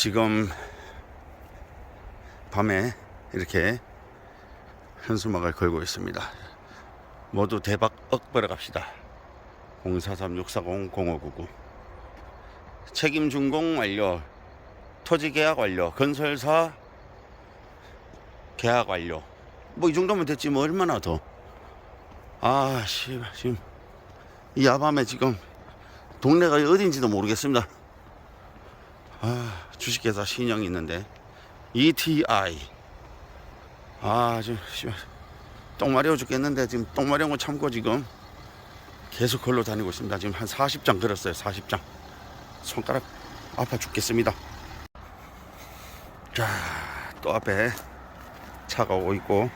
지금 밤에 이렇게 현수막을 걸고 있습니다. 모두 대박 억벌어 갑시다. 043-640-0599 책임 준공 완료. 토지 계약 완료. 건설사 계약 완료. 뭐 이 정도면 됐지 뭐 얼마나 더. 아, 씨, 지금 이 야밤에 지금 동네가 어딘지도 모르겠습니다. 아, 주식회사 신형이 있는데 ETI. 아, 지금 씨발 똥 마려워 죽겠는데 지금 똥 마려운 거 참고 지금 계속 걸로 다니고 있습니다. 지금 한 40장 걸었어요. 40장. 손가락 아파 죽겠습니다. 자, 또 앞에 차가 오고 있고.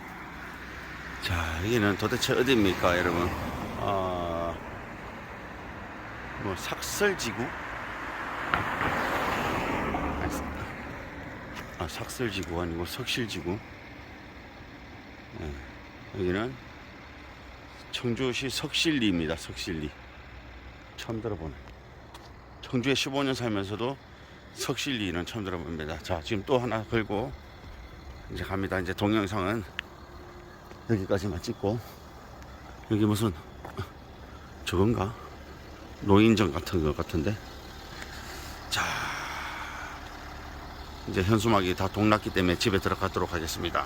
자, 여기는 도대체 어디입니까, 여러분? 아, 뭐 삭설지구? 아, 삭설지구 아니고 석실지구. 예, 여기는 청주시 석실리입니다. 석실리. 처음 들어보네. 청주에 15년 살면서도 석실리는 처음 들어봅니다. 자, 지금 또 하나 걸고 이제 갑니다. 이제 동영상은 여기까지만 찍고 여기 무슨 저건가? 노인정 같은 것 같은데. 자, 이제 현수막이 다 동났기 때문에 집에 들어가도록 하겠습니다.